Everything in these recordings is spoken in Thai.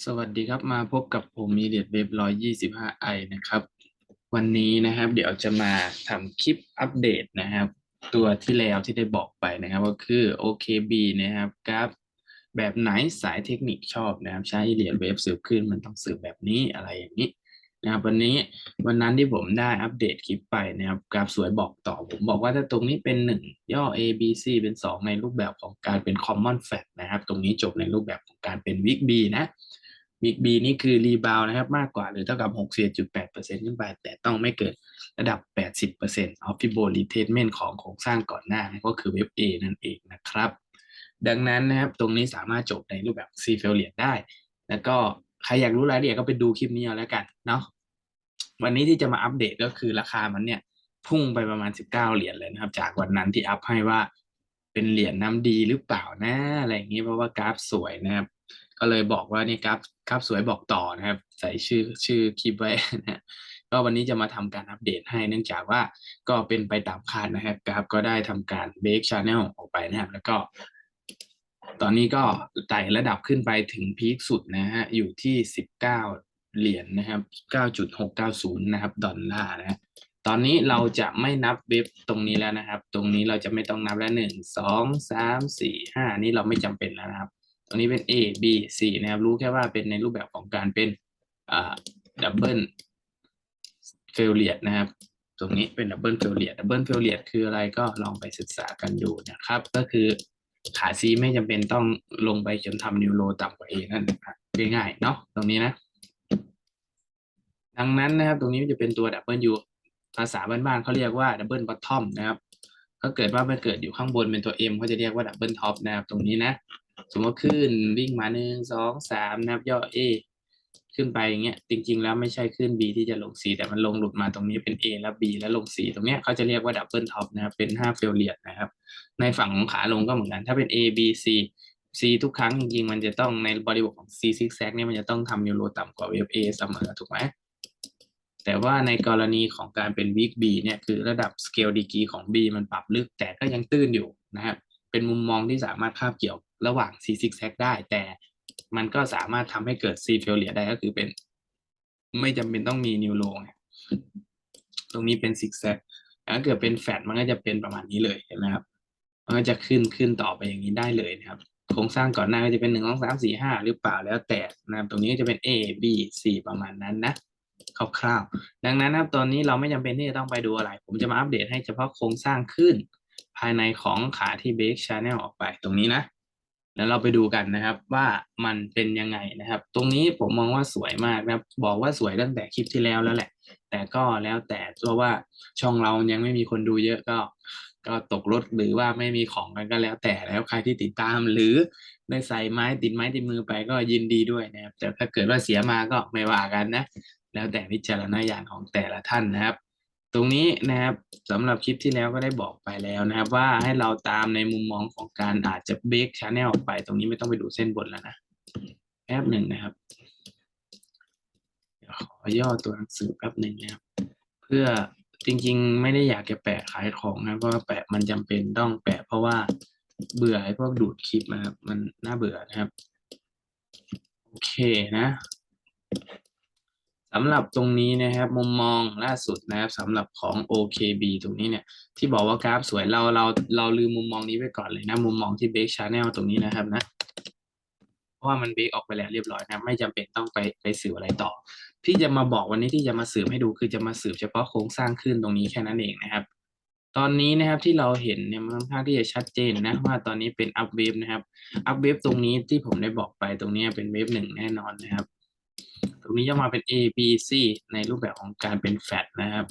สวัสดีครับมาพบกับผมมีเดียเว็บร้อยยี่สิบห้าไอนะครับ วันนี้นะครับ เดี๋ยวจะมาทำคลิปอัปเดตนะครับ ตัวที่แล้วที่ได้บอกไปนะครับ ก็คือ OKB นะครับกราฟแบบไหนสายเทคนิคชอบนะครับ ใช้เหรียญเวฟสืบขึ้นมันต้องสืบแบบนี้อะไรอย่างนี้นะครับวันนี้วันนั้นที่ผมได้อัปเดตคลิปไปนะครับกราฟสวยบอกต่อผมบอกว่าถ้าตรงนี้เป็นหนึ่งย่อ A B C เป็นสองในรูปแบบของการเป็น common fact นะครับ ตรงนี้จบในรูปแบบของการเป็น week B นะ บิ๊กบีนี่คือรีบาวนะครับ มากกว่าหรือเท่ากับ6 1 8ขึ้นไป แต่ต้องไม่เกินระดับ 80% of Fibo retracement ของโครงสร้างก่อนหน้าก็คือเว็บ A นั่นเองนะครับ ดังนั้นนะครับ ตรงนี้สามารถจบในรูปแบบ C f a i l u r e ได้ แล้วก็ใครอยากรู้รายละเอียดก็ไปดูคลิปนี้เอาแล้วกันเนาะวันนี้ที่จะมาอัปเดตก็คือราคามันเนี่ยพุ่งไปประมาณ 19 เหรียญเลยนะครับ จากวันนั้นที่อัพให้ว่าเป็นเหรียญน้ำดีหรือเปล่านะอะไรอย่างนี้เพราะว่ากราฟสวยนะครับ ก็เลยบอกว่านี่ครับครับสวยบอกต่อนะครับ ใส่ชื่อชื่อคลิปไว้นะก็วันนี้จะมาทำการอัปเดตให้เนื่องจากว่าก็เป็นไปตามคาดนะครับกราฟก็ได้ทำการเบรกชาแนลออกไปนะครับ แล้วก็ตอนนี้ก็ไต่ระดับขึ้นไปถึงพีคสุดนะฮะอยู่ที่สิบเก้าเหรียญนะครับเก้าจุดหกเก้าศูนย์นะครับ ดอลลาร์นะตอนนี้เราจะไม่นับเว็บตรงนี้แล้วนะครับ ตรงนี้เราจะไม่ต้องนับแล้วหนึ่งสองสามสี่ห้านี่เราไม่จำเป็นแล้วนะครับ รงนี้เป็น A B C นะครับ รู้แค่ว่าเป็นในรูปแบบของการเป็นอ่าดับเบิลเฟลเลียนะครับ ตรงนี้เป็นดับเบิลเฟลเลียดับเบิลเฟลเลียคืออะไรก็ลองไปศึกษากันดูนะครับ ก็คือขา C ไม่จำเป็นต้องลงไปจนทำนิวโรต่ำกว่า A นั่นนะครับง่ายๆเนาะตรงนี้นะ ดังนั้นนะครับ ตรงนี้จะเป็นตัวดับเบิลยูภาษาบ้านๆเขาเรียกว่าดับเบิลบอททอมนะครับถ้าเกิดว่ามันเกิดอยู่ข้างบนเป็นตัว M เขาจะเรียกว่าดับเบิลท็อปนะครับตรงนี้นะ สมมติขึ้นวิ่งมาหนึ่งสองสามนับย่อ A ขึ้นไปอย่างเงี้ยจริง ๆ แล้วไม่ใช่ขึ้น B ที่จะลง C แต่มันลงหลุดมาตรงนี้เป็น A แล้ว B แล้วลง C ตรงเนี้ยเขาจะเรียกว่าดับเบิลท็อปนะครับเป็น5เฟลเลียนะครับ ในฝั่งของขาลงก็เหมือนกัน ถ้าเป็น A B C C ทุกครั้งจริงๆ มันจะต้องในบริบทของ C ซิกแซกเนี่ยมันจะต้องทำยูโรต่ำกว่าเวฟ A เสมอถูกไหมแต่ว่าในกรณีของการเป็นวิก B เนี่ยคือระดับสเกลดีกีของ B มันปรับลึกแต่ก็ยังตื้นอยู่นะครับเป็นมุมมองที่สามารถคาบเกี่ยว ระหว่าง C zig zag ได้ แต่มันก็สามารถทำให้เกิด C failure ได้ก็คือเป็น ไม่จำเป็นต้องมีนิวโลงตรงนี้เป็น zig zag ถ้าเกิดเป็นแฟตมันก็จะเป็นประมาณนี้เลยนะครับมันก็จะขึ้นขึ้นต่อไปอย่างนี้ได้เลยนะครับโครงสร้างก่อนหน้าก็จะเป็นหนึ่งสองสามสี่ห้าหรือเปล่าแล้วแต่นะครับตรงนี้ก็จะเป็น A B C ประมาณนั้นนะคร่าวๆดังนั้นนะครับตอนนี้เราไม่จำเป็นที่จะต้องไปดูอะไร ผมจะมาอัปเดตให้เฉพาะโครงสร้างขึ้น ภายในของขาที่เบรกชาแนลออกไปตรงนี้นะ แล้วเราไปดูกันนะครับ ว่ามันเป็นยังไงนะครับ ตรงนี้ผมมองว่าสวยมากนะครับ บอกว่าสวยตั้งแต่คลิปที่แล้วแล้วแหละ แต่ก็แล้วแต่เพราะว่าช่องเรายังไม่มีคนดูเยอะก็ ก็ตกรถหรือว่าไม่มีของกันก็แล้ว แต่แล้วใครที่ติดตามหรือได้ใส่ไม้ติดไม้ติดมือไปก็ยินดีด้วยนะครับ แต่ถ้าเกิดว่าเสียมาก็ไม่ว่ากันนะ แล้วแต่วิจารณญาณของแต่ละท่านนะครับ ตรงนี้นะครับสำหรับคลิปที่แล้วก็ได้บอกไปแล้วนะครับ ว่าให้เราตามในมุมมองของการอาจจะเบรกชาแนลออกไป ตรงนี้ไม่ต้องไปดูเส้นบนแล้วนะแป๊บหนึ่งนะครับขอย่อตัวหนังสือแป๊บหนึ่งนะครับ เพื่อจริงๆ ไม่ได้อยากจะแปะขายของนะเพราะว่าแปะมันจำเป็นต้องแปะ เพราะว่าเบื่อไอ้พวกดูดคลิปนะครับ มันน่าเบื่อนะครับ โอเคนะ สำหรับตรงนี้นะครับมุมมองล่าสุดนะครับสำหรับของ OKB ตรงนี้เนี่ยที่บอกว่ากราฟสวยเราเราเราลืมมุมมองนี้ไปก่อนเลยนะมุมมองที่เบรกชาแนลตรงนี้นะครับนะเพราะว่ามันเบรกออกไปแล้วเรียบร้อยนะไม่จำเป็นต้องไปไปสืบอะไรต่อ ที่จะมาบอกวันนี้ที่จะมาสืบให้ดูคือจะมาสืบเฉพาะโครงสร้างขึ้นตรงนี้แค่นั้นเองนะครับตอนนี้นะครับที่เราเห็นเนี่ยมันค่อนข้างที่จะชัดเจนนะว่าตอนนี้เป็นอัพเวฟนะครับอัพเวฟตรงนี้ที่ผมได้บอกไปตรงนี้เป็นเวฟหนึ่งแน่นอนนะครับ ตรงนี้จะมาเป็น A B C ในรูปแบบของการเป็นแฟตนะครับ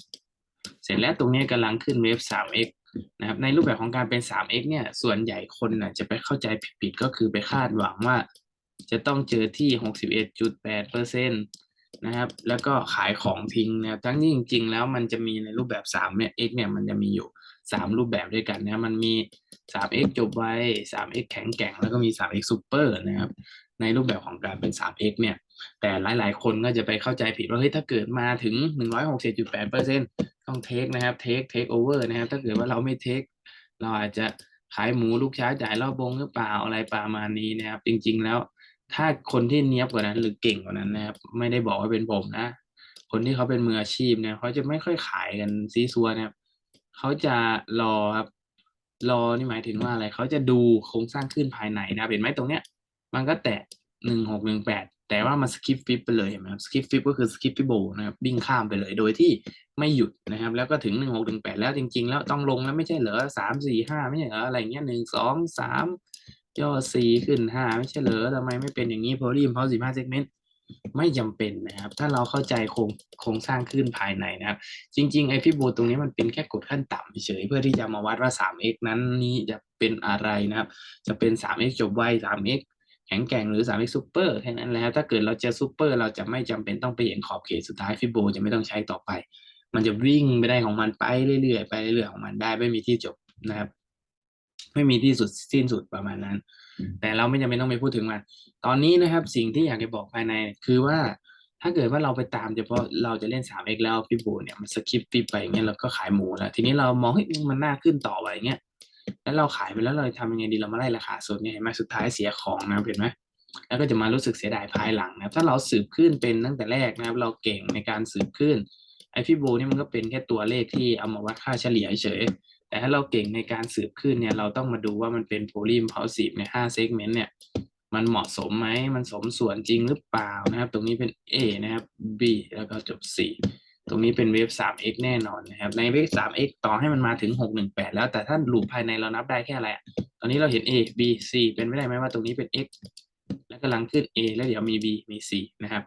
เสร็จแล้วตรงนี้กำลังขึ้นเวฟ 3x นะครับ ในรูปแบบของการเป็น 3x เนี่ย ส่วนใหญ่คนนะจะไปเข้าใจผิดๆก็คือไปคาดหวังว่า จะต้องเจอที่ 61.8เปอนะครับ แล้วก็ขายของทิ้งนะทั้งที่จริง ๆ แล้วมันจะมีในรูปแบบ3เนี่ย x เนี่ยมันจะมีอยู่ 3 รูปแบบด้วยกันนะ มันมี 3x จบไว้ 3x แข็งแกร่ง แล้วก็มี 3x super นะครับ ในรูปแบบของการเป็น 3x เนี่ย แต่หลาย ๆ คนก็จะไปเข้าใจผิดว่าเฮ้ยถ้าเกิดมาถึง 167.8เปอร์เซ็นต้องเทคนะครับเทคเทคโอเวอร์นะครับ ถ้าเกิดว่าเราไม่เทคเราอาจจะขายหมูลูกช้าจ่ายรอบบงหรือเปล่าอะไรประมาณนี้นะครับ จริง ๆ แล้ว ถ้าคนที่เนี้ยบกว่านั้นหรือเก่งกว่านั้นนะครับ ไม่ได้บอกว่าเป็นผมนะ คนที่เขาเป็นมืออาชีพเนี่ยเขาจะไม่ค่อยขายกันซีซัวนะครับเขาจะรอครับรอนี่หมายถึงว่าอะไรเขาจะดูโครงสร้างขึ้นภายในนะเห็นไหมตรงเนี้ย มันก็แตะหนึ่งหกหนึ่งแปด แต่ว่ามันสกิปฟิปไปเลยเห็นไหมครับสกิปฟิปก็คือสกิปฟิโบนะครับวิ่งข้ามไปเลยโดยที่ไม่หยุดนะครับ แล้วก็ถึงหนึ่งหกหนึ่งแปดแล้วจริง ๆ แล้วต้องลงแล้วไม่ใช่เหรอสามสี่ห้าไม่ใช่เหรออะไรเงี้ยหนึ่งสองสามย่อสี่ขึ้นห้าไม่ใช่เหรอทำไมไม่เป็นอย่างนี้เพอรีมเพราะสิบห้าเซกเมนต์ไม่จำเป็นนะครับ ถ้าเราเข้าใจโครงโครงสร้างขึ้นภายในนะครับ จริงๆไอฟิโบตรงนี้มันเป็นแค่กฎขั้นต่ำเฉยเพื่อที่จะมาวัดว่า 3x นั้นนี้จะเป็นอะไรนะครับ จะเป็น 3x จบไว 3x แข็งแกร่งหรือ 3x ซูเปอร์แค่นั้นแหละครับถ้าเกิดเราเจอซูเปอร์เราจะไม่จำเป็นต้องไปเห็นขอบเขตสุดท้ายฟิโบจะไม่ต้องใช้ต่อไป มันจะวิ่งไปได้ของมันไปเรื่อยๆไปเรื่อยๆของมันได้ไม่มีที่จบนะครับ ไม่มีที่สุดสิ้นสุดประมาณนั้น แต่เราไม่จำเป็นต้องไปพูดถึงมัน ตอนนี้นะครับ สิ่งที่อยากจะบอกภายในคือว่าถ้าเกิดว่าเราไปตามเฉพาะเราจะเล่น 3x แล้วฟิโบเนี่ยมันสคิปฟิปไปอย่างเงี้ยเราก็ขายหมูแล้ว ทีนี้เรามองให้ยมันน่าขึ้นต่อไปอย่างเงี้ย แล้วเราขายไปแล้วเราทำยังไงดีเรามาไล่ราคาสดเนี่ยเห็นไหมสุดท้ายเสียของนะเห็นไหมแล้วก็จะมารู้สึกเสียดายภายหลังนะครับ ถ้าเราสืบขึ้นเป็นตั้งแต่แรกนะครับ เราเก่งในการสืบขึ้นไอฟิโบนี่มันก็เป็นแค่ตัวเลขที่เอามาวัดค่าเฉลี่ยเฉย แต่ถ้าเราเก่งในการสืบขึ้นเนี่ยเราต้องมาดูว่ามันเป็นโพลีมเพาวซีฟในห้าเซกเมนต์เนี่ยมันเหมาะสมไหมมันสมส่วนจริงหรือเปล่านะครับ ตรงนี้เป็น A นะครับ B แล้วก็จบ C ตรงนี้เป็นเวฟ 3x แน่นอนนะครับ ในเวฟ 3x ต่อให้มันมาถึง 618 แล้ว แต่ถ้าลูปภายในเรานับได้แค่อะไรอะตอนนี้เราเห็น A B C เป็นไม่ได้ไหมว่าตรงนี้เป็น x แล้วกำลังขึ้น A แล้วเดี๋ยวมี B มี C นะครับ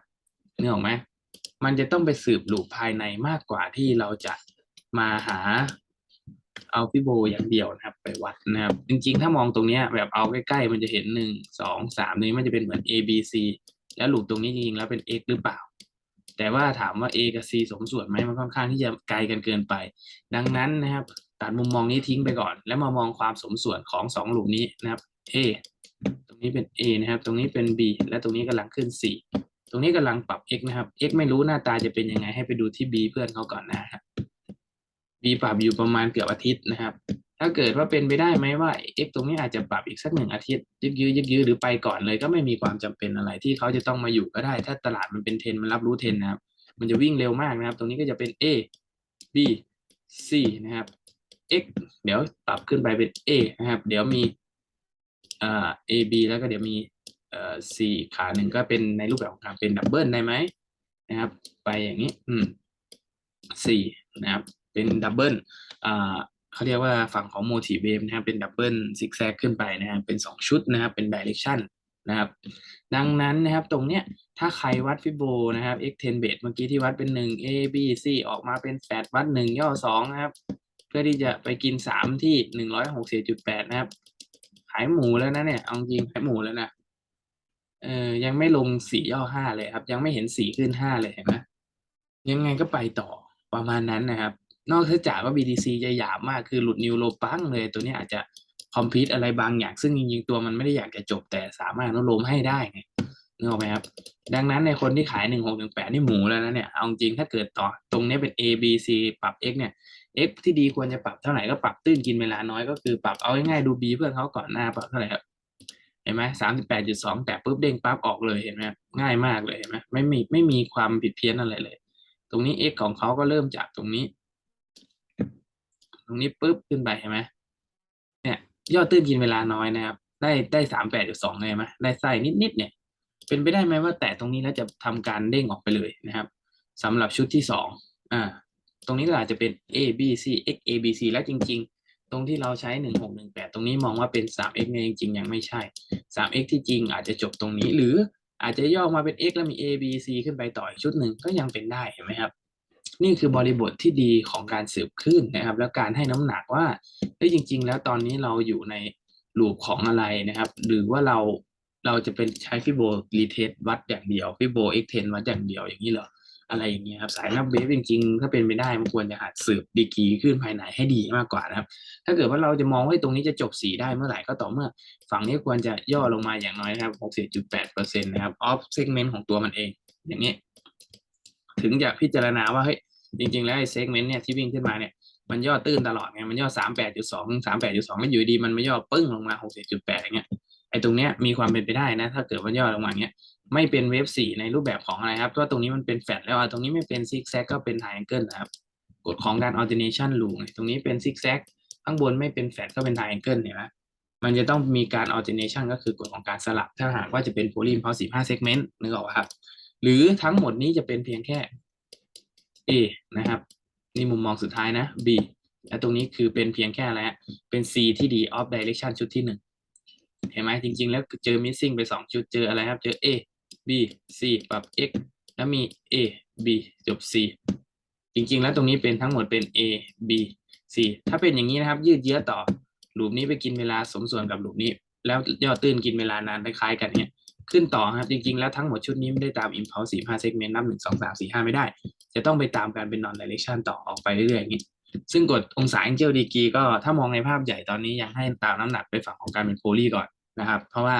เนื้อออกไหมมันจะต้องไปสืบลูปภายในมากกว่าที่เราจะมาหาเอาฟิโบอย่างเดียวนะครับ ไปวัดนะครับ จริงๆ ถ้ามองตรงเนี้ยแบบเอาใกล้ๆ มันจะเห็นหนึ่งสองนี้มันจะเป็นเหมือน A B C แล้วลูปตรงนี้จริงๆแล้วเป็น x หรือเปล่า แต่ว่าถามว่า A กับ C สมส่วนไหมมันค่อนข้างที่จะไกลกันเกินไป ดังนั้นนะครับตัดมุมมองนี้ทิ้งไปก่อน แล้วมามองความสมส่วนของสองลูปนี้นะครับ A ตรงนี้เป็น A นะครับ ตรงนี้เป็น B และตรงนี้กำลังขึ้น C ตรงนี้กำลังปรับ x นะครับ x ไม่รู้หน้าตาจะเป็นยังไงให้ไปดูที่ b เพื่อนเขาก่อนนะครับ b ปรับอยู่ประมาณเกือบอาทิตย์นะครับ ถ้าเกิดว่าเป็นไปได้ไหมว่า x ตรงนี้อาจจะปรับอีกสักหนึ่งอาทิตย์ยึกยื้อยึกยื้อหรือไปก่อนเลย ก็ไม่มีความจำเป็นอะไรที่เขาจะต้องมาอยู่ก็ได้ ถ้าตลาดมันเป็นเทรนมันรับรู้เทรนนะครับ มันจะวิ่งเร็วมากนะครับ ตรงนี้ก็จะเป็น a b c นะครับ x เดี๋ยวปรับขึ้นไปเป็น a นะครับ เดี๋ยวมีอ่า a b แล้วก็เดี๋ยวมีเอ่อสี่ขาหนึ่งก็เป็นในรูปแบบของการเป็นดับเบิลได้ไหมนะครับ ไปอย่างนี้ อืมสี่นะครับ เป็นดับเบิลอ่า เขาเรียกว่าฝั่งของโมทีเวฟนะครับเป็นดับเบิลซิกแซกขึ้นไปนะครับเป็นสองชุดนะครับเป็นดิเรกชันนะครับดังนั้นนะครับตรงเนี้ยถ้าใครวัดฟิโบนะครับ x 10 base เมื่อกี้ที่วัดเป็นหนึ่ง a b c ออกมาเป็นแปดวัดหนึ่งย่อสองนะครับ เพื่อที่จะไปกินสามที่หนึ่งร้อยหกสิบจุดแปดนะครับ ขายหมูแล้วนะเนี่ย เอาจริงขายหมูแล้วนะเออยังไม่ลงสี่ย่อห้าเลยครับ ยังไม่เห็นสีขึ้นห้าเลยเห็นไหมยังไงก็ไปต่อประมาณนั้นนะครับ นอกจากว่า BTC จะหยาบมากคือหลุดนิวโลปังเลย ตัวนี้อาจจะคอมพิวต์อะไรบางอย่าง ซึ่งจริงๆตัวมันไม่ได้อยากจะจบแต่สามารถอนุโลมให้ได้ไงนึกออกไหมครับ ดังนั้นในคนที่ขายหนึ่งหกหนึ่งแปดนี่หมูแล้วนะเนี่ย เอาจริงถ้าเกิดต่อตรงนี้เป็น A B C ปรับ X เนี่ย X ที่ดีควรจะปรับเท่าไหร่ก็ปรับตื้นกินเวลาน้อยก็คือปรับเอาง่ายๆดู B เพื่อนเขาก่อนหน้าปรับเท่าไหร่ครับเห็นไหมสามสิบแปดจุดสองแต่ปุ๊บเด้งปั๊บออกเลยเห็นไหมง่ายมากเลยเห็นไหมไม่มีไม่มีความผิดเพี้ยนอะไรเลย ตรงนี้ x ของเขาก็เริ่มจากตรงนี้ ตรงนี้ปุ๊บขึ้นไปเห็นไหมเนี่ยยอดตื้นกินเวลาน้อยนะครับ ได้ได้สามแปดจุดสองเลยไหมได้ไส้นิดๆเนี่ย เป็นไปได้ไหมว่าแตะตรงนี้แล้วจะทำการเด้งออกไปเลยนะครับสำหรับชุดที่สองอ่า ตรงนี้ก็อาจจะเป็น a b c x a b c แล้วจริง ๆ ตรงที่เราใช้หนึ่งหกหนึ่งแปดตรงนี้มองว่าเป็นสาม x เนี่ยจริงๆ ยังไม่ใช่ 3x ที่จริงอาจจะจบตรงนี้หรืออาจจะย่อมาเป็น x แล้วมี a b c ขึ้นไปต่ออีกชุดหนึ่งก็ยังเป็นได้เห็นไหมครับ นี่คือบริบทที่ดีของการสืบขึ้นนะครับ แล้วการให้น้ำหนักว่าเฮ้จริง ๆ แล้วตอนนี้เราอยู่ในลูปของอะไรนะครับ หรือว่าเราเราจะเป็นใช้ฟิโบรีเทสวัดอย่างเดียวฟิโบ x 10วัดอย่างเดียวอย่างนี้เหรออะไรอย่างเงี้ยครับสายนับเวฟจริงๆถ้าเป็นไปได้มันควรจะหัดสืบดีกีขึ้นภายในให้ดีมากกว่านะครับ ถ้าเกิดว่าเราจะมองว่าตรงนี้จะจบสีได้เมื่อไหร่ก็ต่อเมื่อ ฝั่งนี้ควรจะย่อลงมาอย่างน้อยนะครับ 60.8%นะครับ off segment ของตัวมันเอง อย่างนี้ ถึงจะพิจารณาว่าเฮ้ยจริง ๆ แล้วไอ้ segment เนี่ยที่วิ่งขึ้นมาเนี่ยมันย่อตื้นตลอดไงมันย่อ38.2 38.2แล้วอยู่ดีมันไม่ย่อปึ้งลงมา60.8อย่างเงี้ยไอ้ตรงเนี้ยมีความเป็นไปได้นะ ถ้าเกิดว่าย่อลงมาเนี้ยไม่เป็นเวฟสี่ในรูปแบบของอะไรครับเพราะว่าตรงนี้มันเป็นแฟลตแล้วอะตรงนี้ไม่เป็นซิกแซกก็เป็นไทแองเกิลนะครับกฎของการ alternation rule ไงตรงนี้เป็นซิกแซกข้างบนไม่เป็นแฟลตก็เป็นไทแองเกิลเห็นไหมมันจะต้องมีการ alternation ก็คือกฎของการสลับ ถ้าหากว่าจะเป็นโพลีมพอสิบห้าเซกเมนต์นึกออกครับ หรือทั้งหมดนี้จะเป็นเพียงแค่ A นะครับ นี่มุมมองสุดท้ายนะ B และตรงนี้คือเป็นเพียงแค่อะไรเป็น C ที่ดี off direction ชุดที่หนึ่งเห็นไหมจริง ๆ แล้วเจอ missing ไปสองชุดเจออะไรครับ เจอ A B C ปรับ x แล้วมี A B จบ C จริง ๆ แล้วตรงนี้เป็นทั้งหมดเป็น A B C ถ้าเป็นอย่างนี้นะครับ ยืดเยื้อต่อหลูปนี้ไปกินเวลาสมส่วนกับหลูปนี้ แล้วยอดตื้นกินเวลานานคล้ายๆกันเนี่ย ขึ้นต่อครับ จริงๆ แล้วทั้งหมดชุดนี้ไม่ได้ตาม impulse 4 5 segment นับ1 2 3 4 5ไม่ได้ จะต้องไปตามการเป็น non direction ต่อออกไปเรื่อยๆอย่างนี้ ซึ่งกฎองศา angel degree ก็ถ้ามองในภาพใหญ่ตอนนี้ยังให้ตามน้ำหนักไปฝั่งของการเป็นโพลีก่อนนะครับ เพราะว่า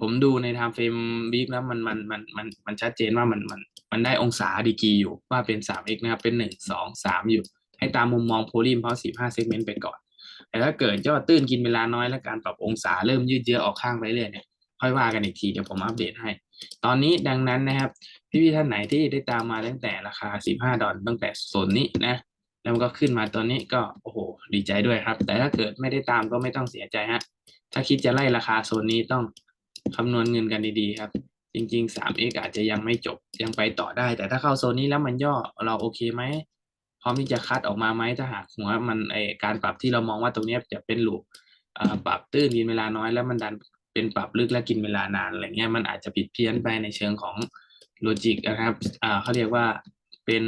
ผมดูใน time frame week แล้วมันมันมันมันมันชัดเจนว่ามันมันมันได้องศาดีกีอยู่ว่าเป็น 3x นะครับ เป็น 1 2 3 อยู่ ให้ตามมุมมองโพลีเพราะ15 segment ไปก่อน แต่ถ้าเกิดยอดตื้นกินเวลาน้อยและการปรับองศาเริ่มยืดเยื้อออกข้างไปเรื่อยเนี่ย ค่อยว่ากันอีกทีเดี๋ยวผมอัปเดตให้ ตอนนี้ดังนั้นนะครับ พี่ๆท่านไหนที่ได้ตามมาตั้งแต่ราคา 15 ดอลตั้งแต่โซนนี้นะแล้วมันก็ขึ้นมาตอนนี้ก็โอ้โหดีใจด้วยครับ แต่ถ้าเกิดไม่ได้ตามก็ไม่ต้องเสียใจฮะถ้าคิดจะไล่ราคาโซนนี้ต้องคำนวณเงินกันดีๆครับ จริงๆ 3x อาจจะยังไม่จบยังไปต่อได้ แต่ถ้าเข้าโซนนี้แล้วมันย่อเราโอเคไหมพร้อมที่จะคัดออกมาไหมถ้าหากหัวมันไอการปรับที่เรามองว่าตรงนี้จะเป็นหลูปอ่าปรับตื้นกินเวลาน้อยแล้วมันดัน เป็นปรับลึกและกินเวลานานอะไรเงี้ยมันอาจจะผิดเพี้ยนไปในเชิงของโลจิกนะครับอ่าเขาเรียกว่าเป็น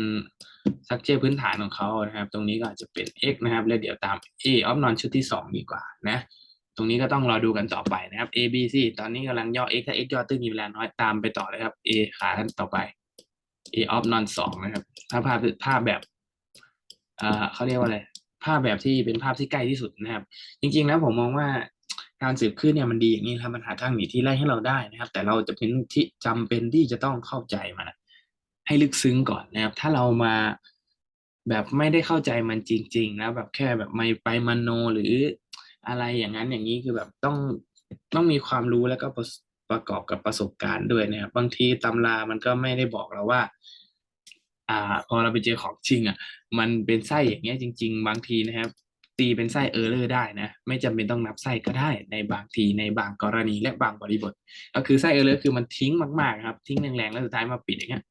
สักเจอพื้นฐานของเขานะครับ ตรงนี้ก็อาจจะเป็น x นะครับ แล้วเดี๋ยวตาม a of non ชุดที่สองดีกว่านะ ตรงนี้ก็ต้องรอดูกันต่อไปนะครับ a b c ตอนนี้กำลังย่อ x ถ้า x ย่อตื้นมีเวลาน้อยตามไปต่อเลยครับ a ขาต่อไป a of non สองนะครับ ถ้าภาพภาพแบบอ่าเขาเรียกว่าอะไรภาพแบบที่เป็นภาพที่ใกล้ที่สุดนะครับ จริง ๆ แล้วผมมองว่า การสืบขึ้นเนี่ยมันดีอย่างนี้ครับมันหาทางหนีที่ไล่ให้เราได้นะครับ แต่เราจะเป็นที่จำเป็นที่จะต้องเข้าใจมันให้ลึกซึ้งก่อนนะครับ ถ้าเรามาแบบไม่ได้เข้าใจมันจริง ๆ แล้วแบบแค่แบบไม่ไปมโนหรืออะไรอย่างนั้นอย่างนี้คือแบบต้องต้องมีความรู้แล้วก็ประประกอบกับประสบการณ์ด้วยนะครับบางทีตำรามันก็ไม่ได้บอกเราว่า อ่า พอเราไปเจอของจริง อะ มันเป็นไส้อย่างเงี้ยจริง ๆ บางทีนะครับ ตีเป็นไส้เออร์เลอร์ได้นะ ไม่จำเป็นต้องนับไส้ก็ได้ในบางทีในบางกรณีและบางบริบท ก็คือไส้เออร์เลอร์คือมันทิ้งมากๆครับ ทิ้งแรงๆแล้วสุดท้ายมาปิดอย่างเงี้ย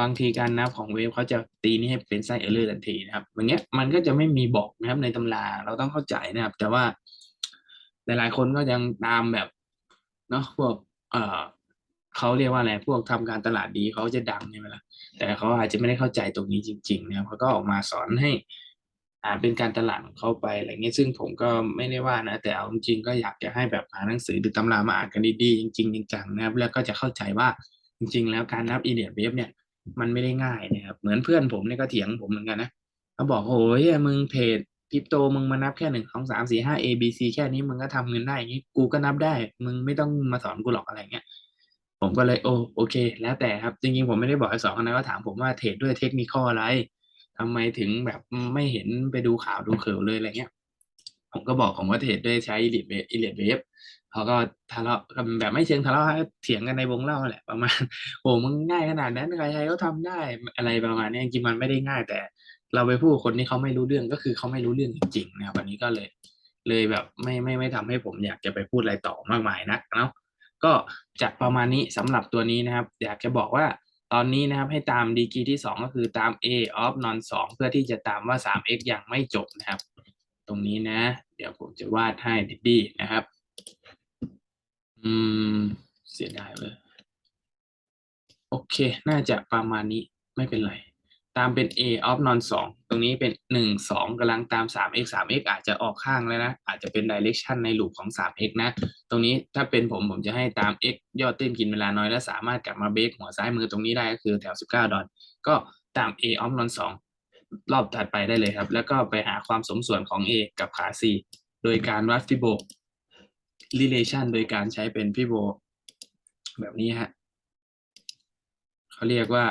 บางทีการนับของเวฟเขาจะตีนี่ให้เป็นไส้เออร์เลอร์ทันทีนะครับอย่างเงี้ยมันก็จะไม่มีบอกนะครับในตำราเราต้องเข้าใจนะครับ แต่ว่าหลายๆคนก็ยังตามแบบเนาะพวกเอ่อเขาเรียกว่าอะไรพวกทำการตลาดดีเขาจะดังใช่ไหมล่ะแต่เขาอาจจะไม่ได้เข้าใจตรงนี้จริง ๆ นะครับเขาก็ออกมาสอนให้ อ่าเป็นการตลาดของเขาไปอะไรเงี้ยซึ่งผมก็ไม่ได้ว่านะ แต่เอาจริงก็อยากจะให้แบบหาหนังสือหรือตำรามาอ่านกันดีๆจริงๆจังๆนะครับ แล้วก็จะเข้าใจว่าจริง ๆ แล้วการนับอีเดียเวฟเนี่ยมันไม่ได้ง่ายนะครับ เหมือนเพื่อนผมเนี่ยก็เถียงผมเหมือนกันนะเขาบอกโอ้ยมึงเพจคริปโตมึงมานับแค่หนึ่งสองสามสี่ห้า A B C แค่นี้มึงก็ทำเงินได้อย่างนี้กูก็นับได้ มึงไม่ต้องมาสอนกูหรอกอะไรเงี้ยผมก็เลยโอ้โอเค แล้วแต่ครับ จริงๆผมไม่ได้บอกให้สอนนะว่าถามผมว่าเทรดด้วยเทคนิคอะไร ทำไมถึงแบบไม่เห็นไปดูข่าวดูเขิวเลยอะไรเงี้ย ผมก็บอกผมว่าเทรดด้วยใช้อีลิทเวฟอีลิทเวฟเขาก็ทะเลาะกันแบบไม่เชิงทะเลาะเถียงกันในวงเล่าแหละประมาณโอ้มึงง่ายขนาดนั้นใครๆก็ทำได้อะไรประมาณนี้จริงมันไม่ได้ง่ายแต่ เราไปพูดคนที่เขาไม่รู้เรื่องก็คือเขาไม่รู้เรื่องจริงๆนะครับวันนี้ก็เลย เลยแบบไม่ไม่ไม่ทำให้ผมอยากจะไปพูดอะไรต่อมากมายนักเนาะก็จะประมาณนี้สำหรับตัวนี้นะครับ อยากจะบอกว่า ตอนนี้นะครับให้ตามดีกรีที่ 2 ก็คือตาม a of non 2 เพื่อที่จะตามว่า 3x ยังไม่จบนะครับ ตรงนี้นะ เดี๋ยวผมจะวาดให้ดีๆนะครับ อืม เสียดายเลย โอเค น่าจะประมาณนี้ไม่เป็นไรามเป็น a of non 2ตรงนี้เป็น1 2กำลังตาม 3x 3x อาจจะออกข้างแล้วนะ อาจจะเป็น direction ในลูปของ 3x นะ ตรงนี้ถ้าเป็นผมผมจะให้ตาม x ยอดเต้นกินเวลาน้อยและสามารถกลับมาเบรกหัวซ้ายมือตรงนี้ได้ก็คือแถว19ดอลก็ตาม a of non 2รอบถัดไปได้เลยครับ แล้วก็ไปหาความสมส่วนของ a กับขา c โดยการวัดฟิโบ relation โดยการใช้เป็นฟิโบแบบนี้ฮะเขาเรียกว่า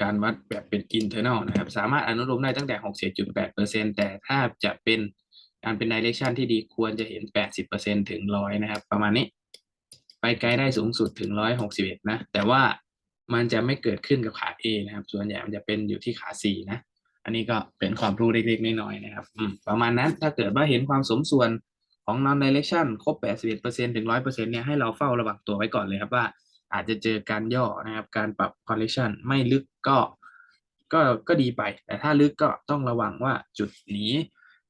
การวัดแบบเป็น internal นะครับ สามารถอนุโลมได้ตั้งแต่67.8%แต่ถ้าจะเป็นการเป็น direction ที่ดีควรจะเห็น 80%ถึง 100 นะครับ ประมาณนี้ ไปไกลได้สูงสุดถึง 161 นะ แต่ว่ามันจะไม่เกิดขึ้นกับขา A นะครับ ส่วนใหญ่มันจะเป็นอยู่ที่ขา C นะ อันนี้ก็เป็นความรู้เล็กๆ น้อยๆ นะครับประมาณนั้น ถ้าเกิดว่าเห็นความสมส่วนของ non direction ครบ 81%ถึง 100%เนี่ย ให้เราเฝ้าระวังตัวไว้ก่อนเลยครับว่า อาจจะเจอการย่อนะครับ การปรับ correction ไม่ลึกก็ก็ก็ดีไป แต่ถ้าลึกก็ต้องระวังว่าจุดนี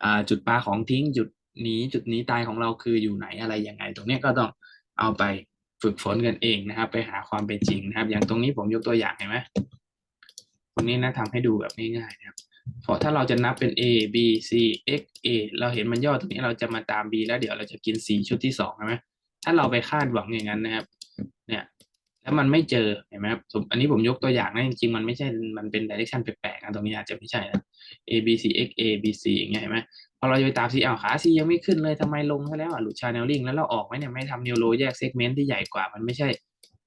อ่าจุดปลาของทิ้งจุดนี้จุดนี้ตายของเราคืออยู่ไหนอะไรยังไง ตรงนี้ก็ต้องเอาไปฝึกฝนกันเองนะครับ ไปหาความเป็นจริงนะครับ อย่างตรงนี้ผมยกตัวอย่างเห็นไหมตรงนี้นะทำให้ดูแบบง่ายๆนะครับเพราะถ้าเราจะนับเป็น A B C X A เราเห็นมันย่อตรงนี้เราจะมาตาม B แล้วเดี๋ยวเราจะกิน C ชุดที่สองใช่ไหมถ้าเราไปคาดหวังอย่างนั้นนะครับ แล้วมันไม่เจอเห็นไหมครับอันนี้ผมยกตัวอย่างนะจริงๆมันไม่ใช่มันเป็น direction แปลกๆนะตรงนี้อาจจะไม่ใช่นะ A B C X A B C อย่างเงี้ยเห็นไหมพอเราจะไปตาม C อ้าวขา C ยังไม่ขึ้นเลยทำไมลงซะแล้วอะหลุด channeling แล้วเราออกไหมเนี่ยไม่ทำนิวโรแยก segment ที่ใหญ่กว่ามันไม่ใช่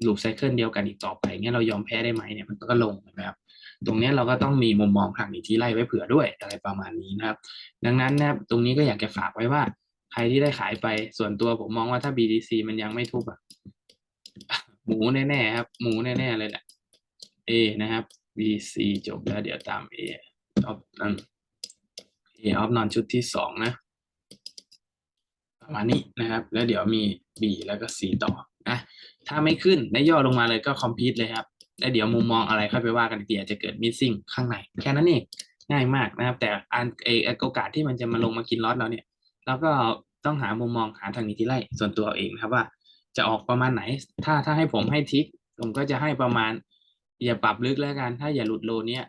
หลูปไซเคิลเดียวกันอีกต่อไปเงี้ยเรายอมแพ้ได้ไหมเนี่ยมันก็ลงเห็นไหมครับตรงนี้เราก็ต้องมีมุมมองทางอีกที่ไล่ไว้เผื่อด้วยอะไรประมาณนี้นะครับ ดังนั้นนะครับตรงนี้ก็อยากจะฝากไว้ว่า ใครที่ได้ขายไปส่วนตัวผมมองว่าถ้า BTC มันยังไม่ทุบอะ หมูแน่ๆครับ หมูแน่ๆเลยแหละ A นะครับ BC จบแล้วเดี๋ยวตาม A ออฟนั่น A ออฟนอนชุดที่สองนะประมาณนี้นะครับ แล้วเดี๋ยวมี B แล้วก็ C ต่อนะถ้าไม่ขึ้นได้ย่อลงมาเลยก็คอมพิวต์เลยครับแล้วเดี๋ยวมุมมองอะไรค่อยไปว่ากันอีกทีอาจจะเกิดมิสซิ่งข้างใน แค่นั้นเองง่ายมากนะครับ แต่อันเออโอกาสที่มันจะมาลงมากินล็อตเราเนี่ยเราก็ต้องหามุมมองหาทางนี้ที่ไล่ส่วนตัวเองนะครับว่า จะออกประมาณไหน ถ้าถ้าให้ผมให้ทิกผมก็จะให้ประมาณ อย่าปรับลึกแล้วกัน ถ้าอย่าหลุดโลเนี้ย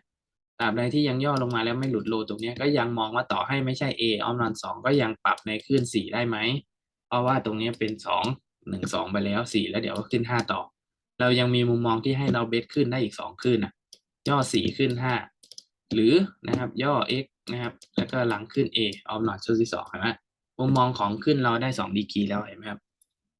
ตราบใดที่ยังย่อลงมาแล้วไม่หลุดโลตรงนี้ก็ยังมองว่าต่อให้ไม่ใช่ A ออมนอนสองก็ยังปรับในขึ้นสี่ได้ไหม เพราะว่าตรงนี้เป็นสองหนึ่งสองไปแล้วสี่แล้วเดี๋ยวก็ขึ้นห้าต่อ เรายังมีมุมมองที่ให้เราเบสขึ้นได้อีกสองขึ้นอะ ย่อสี่ขึ้นห้าหรือนะครับย่อ x นะครับ แล้วก็หลังขึ้น a ออมนอตชุดที่สองเห็นไหมมุมมองของขึ้นเราได้สองดีกรีแล้วเห็นไหมครับ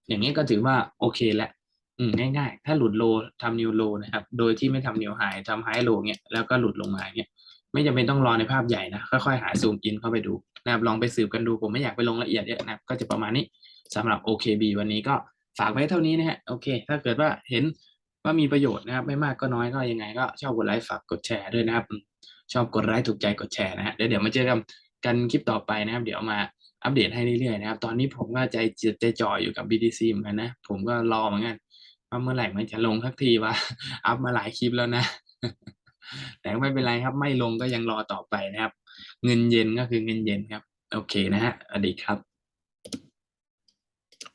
อย่างนี้ก็ถือว่าโอเคแล้วอืมง่ายๆ ถ้าหลุดโลทำนิวโลนะครับ โดยที่ไม่ทำนิวไฮทำไฮโลเงี้ยแล้วก็หลุดลงมาเงี้ยไม่จำเป็นต้องรอในภาพใหญ่นะ ค่อยๆ หาซูมอินเข้าไปดูนะครับลองไปสืบกันดู ผมไม่อยากไปลงละเอียดเยอะนะก็จะประมาณนี้สำหรับ OKB วันนี้ก็ฝากไว้เท่านี้นะฮะโอเค ถ้าเกิดว่าเห็นว่ามีประโยชน์นะครับ ไม่มากก็น้อยก็ยังไง ก็ชอบกดไลค์ฝากกดแชร์ด้วยนะครับ ชอบกดไลค์ถูกใจกดแชร์นะฮะเดี๋ยวเดี๋ยวมาเจอกันกันคลิปต่อไปนะครับ เดี๋ยวมา อัปเดตให้เรื่อยๆนะครับ ตอนนี้ผมก็ใจจดใจจ่ออยู่กับ BTC เหมือนกันนะ ผมก็รอเหมือนกันว่าเมื่อไหร่มันจะลงสักทีวะอัพมาหลายคลิปแล้วนะ แต่ไม่เป็นไรครับ ไม่ลงก็ยังรอต่อไปนะครับ เงินเย็นก็คือเงินเย็นครับ โอเคนะฮะอดีครับ